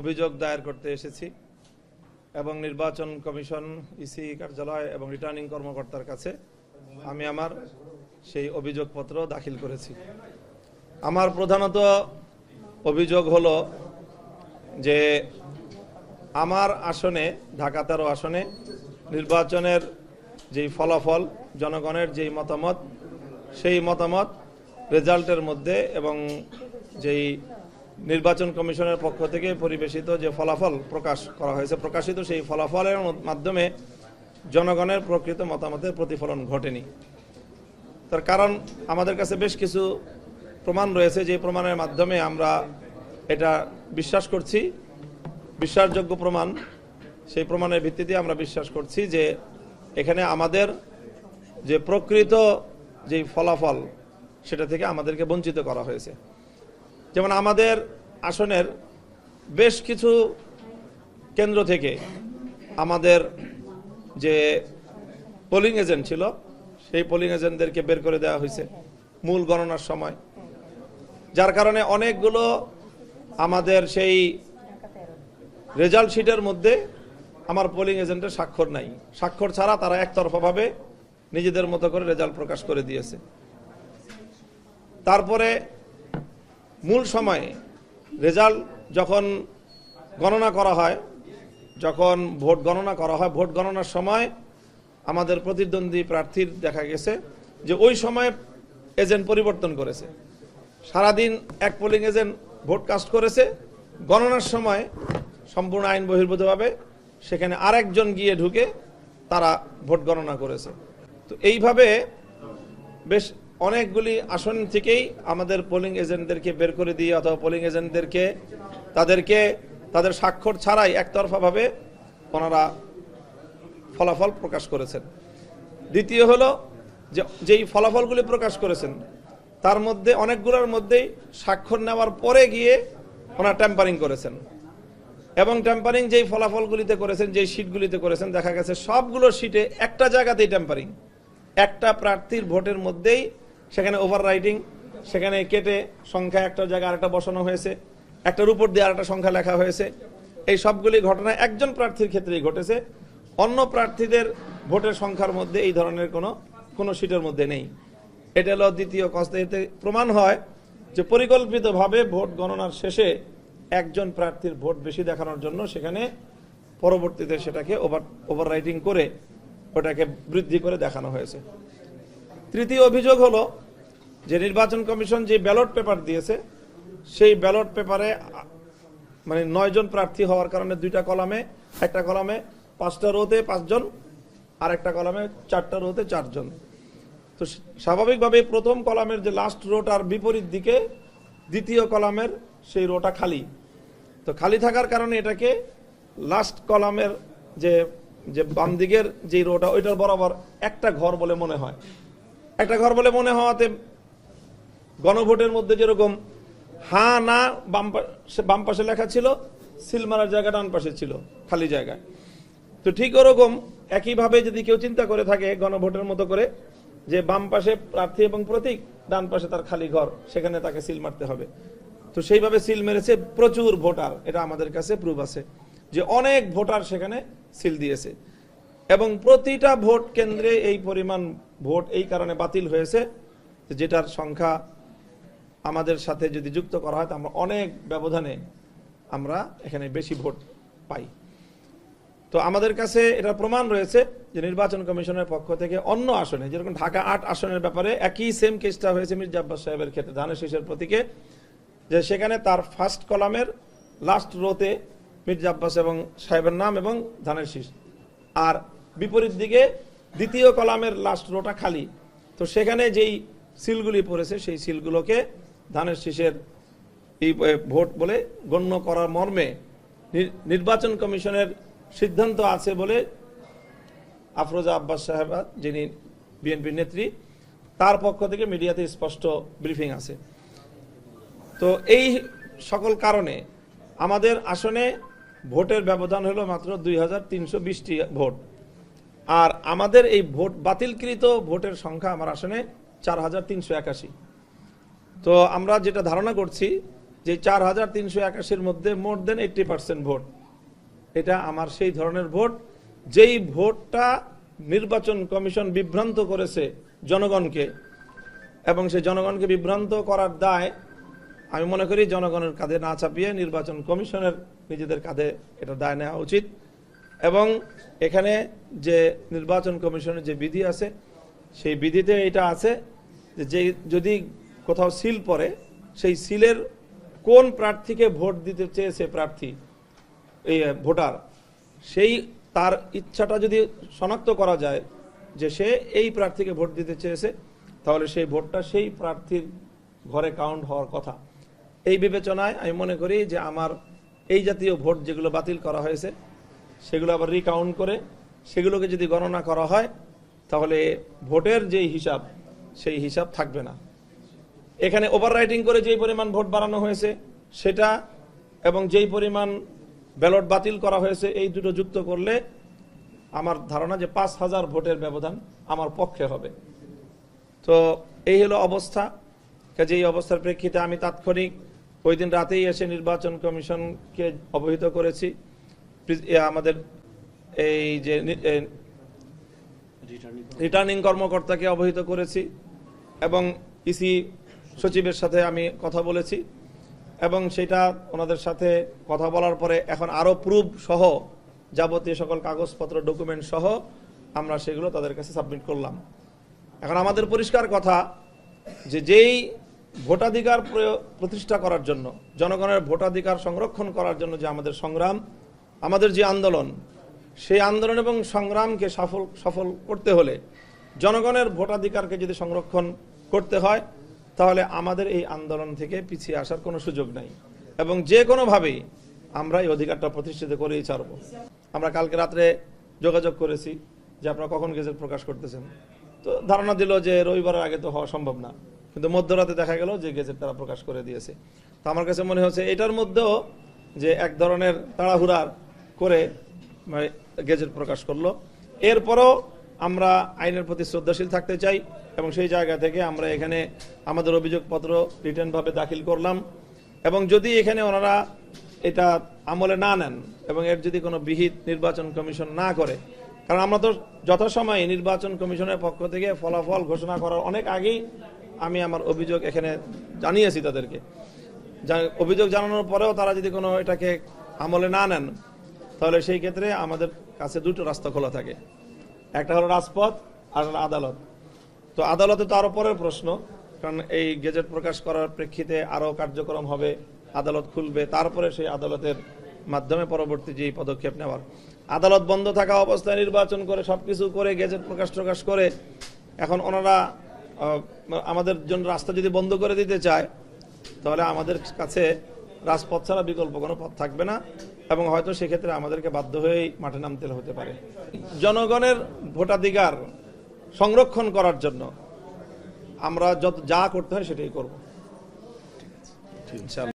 অভিযোগ দায়ের করতে এসেছি এবং নির্বাচন কমিশন ইসি কার্যালয় এবং রিটার্নিং কর্মকর্তার কাছে আমি আমার সেই অভিযোগপত্র দাখিল করেছি। আমার প্রধানত অভিযোগ হলো যে আমার আসনে ঢাকা তেরো আসনে নির্বাচনের যেই ফলাফল, জনগণের যেই মতামত, সেই মতামত রেজাল্টের মধ্যে এবং যেই নির্বাচন কমিশনের পক্ষ থেকে পরিবেশিত যে ফলাফল প্রকাশ করা হয়েছে, প্রকাশিত সেই ফলাফলের মাধ্যমে জনগণের প্রকৃত মতামতের প্রতিফলন ঘটেনি। তার কারণ আমাদের কাছে বেশ কিছু প্রমাণ রয়েছে, যে প্রমাণের মাধ্যমে আমরা এটা বিশ্বাস করছি। বিশ্বাসযোগ্য প্রমাণ, সেই প্রমাণের ভিত্তিতে আমরা বিশ্বাস করছি যে এখানে আমাদের যে প্রকৃত যেই ফলাফল, সেটা থেকে আমাদেরকে বঞ্চিত করা হয়েছে। যেমন আমাদের আসনের বেশ কিছু কেন্দ্র থেকে আমাদের যে পোলিং এজেন্ট ছিল, সেই পোলিং এজেন্টদেরকে বের করে দেওয়া হয়েছে মূল গণনার সময়। যার কারণে অনেকগুলো আমাদের সেই রেজাল্ট শিটের মধ্যে আমার পোলিং এজেন্টের স্বাক্ষর নাই। স্বাক্ষর ছাড়া তারা একতরফাভাবে নিজেদের মতো করে রেজাল্ট প্রকাশ করে দিয়েছে। তারপরে মূল সময়ে রেজাল্ট যখন গণনা করা হয়, যখন ভোট গণনা করা হয়, ভোট গণনার সময় আমাদের প্রতিদ্বন্দ্বী প্রার্থীর দেখা গেছে যে ওই সময় এজেন্ট পরিবর্তন করেছে। সারাদিন এক পোলিং এজেন্ট ভোট কাস্ট করেছে, গণনার সময় সম্পূর্ণ আইন বহির্ভূতভাবে সেখানে আরেকজন গিয়ে ঢুকে তারা ভোট গণনা করেছে। তো এইভাবে বেশ অনেকগুলি আসন থেকেই আমাদের পোলিং এজেন্টদেরকে বের করে দিয়ে অথবা পোলিং এজেন্টদেরকে তাদেরকে, তাদের স্বাক্ষর ছাড়াই একতরফাভাবে ওনারা ফলাফল প্রকাশ করেছেন। দ্বিতীয় হলো যে, যেই ফলাফলগুলি প্রকাশ করেছেন, তার মধ্যে অনেকগুলোর মধ্যেই স্বাক্ষর নেওয়ার পরে গিয়ে ওনারা ট্যাম্পারিং করেছেন। এবং ট্যাম্পারিং যেই ফলাফলগুলিতে করেছেন, যেই সিটগুলিতে করেছেন, দেখা গেছে সবগুলো সিটে একটা জায়গাতেই ট্যাম্পারিং একটা প্রার্থীর ভোটের মধ্যেই সেখানে ওভার রাইটিং সেখানে কেটে সংখ্যা একটা জায়গায় আরেকটা বসানো হয়েছে, একটার উপর দিয়ে আরেকটা সংখ্যা লেখা হয়েছে। এই সবগুলি ঘটনা একজন প্রার্থীর ক্ষেত্রেই ঘটেছে, অন্য প্রার্থীদের ভোটের সংখ্যার মধ্যে এই ধরনের কোনো কোনো সিটের মধ্যে নেই। এটা হলো দ্বিতীয় কষ্ট। এতে প্রমাণ হয় যে পরিকল্পিতভাবে ভোট গণনার শেষে একজন প্রার্থীর ভোট বেশি দেখানোর জন্য সেখানে পরবর্তীতে সেটাকে ওভার ওভার রাইটিং করে ওটাকে বৃদ্ধি করে দেখানো হয়েছে। তৃতীয় অভিযোগ হলো যে নির্বাচন কমিশন যে ব্যালট পেপার দিয়েছে, সেই ব্যালট পেপারে মানে নয়জন প্রার্থী হওয়ার কারণে দুইটা কলামে, একটা কলামে পাঁচটা রোতে পাঁচজন, আর একটা কলামে চারটা রোতে চারজন। তো স্বাভাবিকভাবে প্রথম কলামের যে লাস্ট রোটার বিপরীত দিকে দ্বিতীয় কলামের সেই রোটা খালি। তো খালি থাকার কারণে এটাকে লাস্ট কলামের যে যে বাম দিকের যে রোটা, ওইটার বরাবর একটা ঘর বলে মনে হয়। একটা ঘর বলে মনে হওয়াতে গণভোটের মধ্যে যেরকম হা, না, বাম বাম পাশে লেখা ছিল, সিল মারার জায়গা ডান পাশে ছিল, খালি জায়গায়। তো ঠিক ওরকম একইভাবে যদি কেউ চিন্তা করে থাকে গণভোটের মতো করে, যে বাম পাশে প্রার্থী এবং প্রতীক, ডান পাশে তার খালি ঘর, সেখানে তাকে সিল মারতে হবে। তো সেইভাবে সিল মেরেছে প্রচুর ভোটার, এটা আমাদের কাছে প্রুফ আছে, যে অনেক ভোটার সেখানে সিল দিয়েছে। এবং প্রতিটা ভোট কেন্দ্রে এই পরিমাণ ভোট এই কারণে বাতিল হয়েছে যেটার সংখ্যা আমাদের সাথে যদি যুক্ত করা হয়, তো আমরা অনেক ব্যবধানে আমরা এখানে বেশি ভোট পাই। তো আমাদের কাছে এটা প্রমাণ রয়েছে যে নির্বাচন কমিশনের পক্ষ থেকে অন্য আসনে, যেরকম ঢাকা আট আসনের ব্যাপারে একই সেম কেসটা হয়েছে মির্জা আব্বাস সাহেবের ক্ষেত্রে, ধানের শীষের প্রতীকে, যে সেখানে তার ফার্স্ট কলামের লাস্ট রোতে মির্জা আব্বাস এবং সাহেবের নাম এবং ধানের শীষ। আর বিপরীত দিকে দ্বিতীয় কলামের লাস্ট রোটা খালি। তো সেখানে যেই সিলগুলি পড়েছে, সেই সিলগুলোকে ধানের শীষের এই ভোট বলে গণ্য করার মর্মে নির- নির্বাচন কমিশনের সিদ্ধান্ত আছে বলে আফরোজা আব্বাস সাহেবা, যিনি বিএনপির নেত্রী, তার পক্ষ থেকে মিডিয়াতে স্পষ্ট ব্রিফিং আছে। তো এই সকল কারণে আমাদের আসনে ভোটের ব্যবধান হলো মাত্র দুই ভোট। আর আমাদের এই ভোট বাতিলকৃত ভোটের সংখ্যা আমার আসনে চার হাজার তিনশো একাশি। তো আমরা যেটা ধারণা করছি যে চার হাজার তিনশো একাশির মধ্যে more than eighty percent vote. এটা আমার সেই ধরনের ভোট, যেই ভোটটা নির্বাচন কমিশন বিভ্রান্ত করেছে জনগণকে এবং সেই জনগণকে বিভ্রান্ত করার দায় আমি মনে করি জনগণের কাঁধে না চাপিয়ে নির্বাচন কমিশনের নিজেদের কাঁধে এটা দায় নেওয়া উচিত। এবং এখানে যে নির্বাচন কমিশনের যে বিধি আছে, সেই বিধিতে এটা আছে যে যদি কোথাও সিল পড়ে, সেই সিলের কোন প্রার্থীকে ভোট দিতে চেয়েছে প্রার্থী, এই ভোটার, সেই তার ইচ্ছাটা যদি শনাক্ত করা যায় যে সে এই প্রার্থীকে ভোট দিতে চেয়েছে, তাহলে সেই ভোটটা সেই প্রার্থীর ঘরে কাউন্ট হওয়ার কথা। এই বিবেচনায় আমি মনে করি যে আমার এই জাতীয় ভোট যেগুলো বাতিল করা হয়েছে সেগুলো আবার রিকাউন্ট করে, সেগুলোকে যদি গণনা করা হয়, তাহলে ভোটের যেই হিসাব, সেই হিসাব থাকবে না। এখানে ওভার রাইটিং করে যেই পরিমাণ ভোট বাড়ানো হয়েছে, সেটা এবং যেই পরিমাণ ব্যালট বাতিল করা হয়েছে, এই দুটো যুক্ত করলে আমার ধারণা যে পাঁচ হাজার ভোটের ব্যবধান আমার পক্ষে হবে। তো এই হলো অবস্থা। কাজে এই অবস্থার প্রেক্ষিতে আমি তাৎক্ষণিক ওই দিন রাতেই এসে নির্বাচন কমিশনকে অবহিত করেছি। আমাদের এই যে রিটার্নিং কর্মকর্তাকে অবহিত করেছি এবং ইসি সচিবের সাথে আমি কথা বলেছি এবং সেটা ওনাদের সাথে কথা বলার পরে এখন আরও প্রুফ সহ যাবতীয় সকল কাগজপত্র ডকুমেন্ট সহ আমরা সেগুলো তাদের কাছে সাবমিট করলাম। এখন আমাদের পরিষ্কার কথা যে যেই ভোটাধিকার প্রতিষ্ঠা করার জন্য, জনগণের ভোটাধিকার সংরক্ষণ করার জন্য যে আমাদের সংগ্রাম আমাদের যে আন্দোলন, সেই আন্দোলন এবং সংগ্রামকে সফল সফল করতে হলে জনগণের ভোটাধিকারকে যদি সংরক্ষণ করতে হয়, তাহলে আমাদের এই আন্দোলন থেকে পিছিয়ে আসার কোনো সুযোগ নাই। এবং যে কোনোভাবেই আমরা এই অধিকারটা প্রতিষ্ঠিত করেই ছাড়ব। আমরা কালকে রাত্রে যোগাযোগ করেছি যে আপনারা কখন গেজেট প্রকাশ করতেছেন। তো ধারণা দিল যে রবিবারের আগে তো হওয়া সম্ভব না। কিন্তু মধ্যরাতে দেখা গেল যে গেজেট তারা প্রকাশ করে দিয়েছে। তো আমার কাছে মনে হচ্ছে এটার মধ্যেও যে এক ধরনের তাড়াহুড়ার করে মানে গেজেট প্রকাশ করল। এরপরও আমরা আইনের প্রতি শ্রদ্ধাশীল থাকতে চাই এবং সেই জায়গা থেকে আমরা এখানে আমাদের অভিযোগপত্র রিটার্নভাবে দাখিল করলাম। এবং যদি এখানে ওনারা এটা আমলে না নেন এবং এর যদি কোনো বিহিত নির্বাচন কমিশন না করে, কারণ আমরা তো যথাসময়ে নির্বাচন কমিশনের পক্ষ থেকে ফলাফল ঘোষণা করার অনেক আগেই আমি আমার অভিযোগ এখানে জানিয়েছি তাদেরকে। অভিযোগ জানানোর পরেও তারা যদি কোনো এটাকে আমলে না নেন তাহলে সেই ক্ষেত্রে আমাদের কাছে দুটো রাস্তা খোলা থাকে। একটা হলো রাজপথ, আর আদালত। তো আদালতে তো আরও পরের প্রশ্ন, কারণ এই গেজেট প্রকাশ করার প্রেক্ষিতে আরও কার্যক্রম হবে, আদালত খুলবে, তারপরে সেই আদালতের মাধ্যমে পরবর্তী যে পদক্ষেপ নেওয়ার। আদালত বন্ধ থাকা অবস্থায় নির্বাচন করে সব কিছু করে গেজেট প্রকাশ প্রকাশ করে, এখন ওনারা আমাদের জন্য রাস্তা যদি বন্ধ করে দিতে চায়, তাহলে আমাদের কাছে রাজপথ ছাড়া বিকল্প কোনো পথ থাকবে না এবং হয়তো সেক্ষেত্রে আমাদেরকে বাধ্য হয়েই মাঠে নামতে হতে পারে। জনগণের ভোটাধিকার সংরক্ষণ করার জন্য আমরা যত যা করতে হয় সেটাই করব। ইনশাআল্লাহ।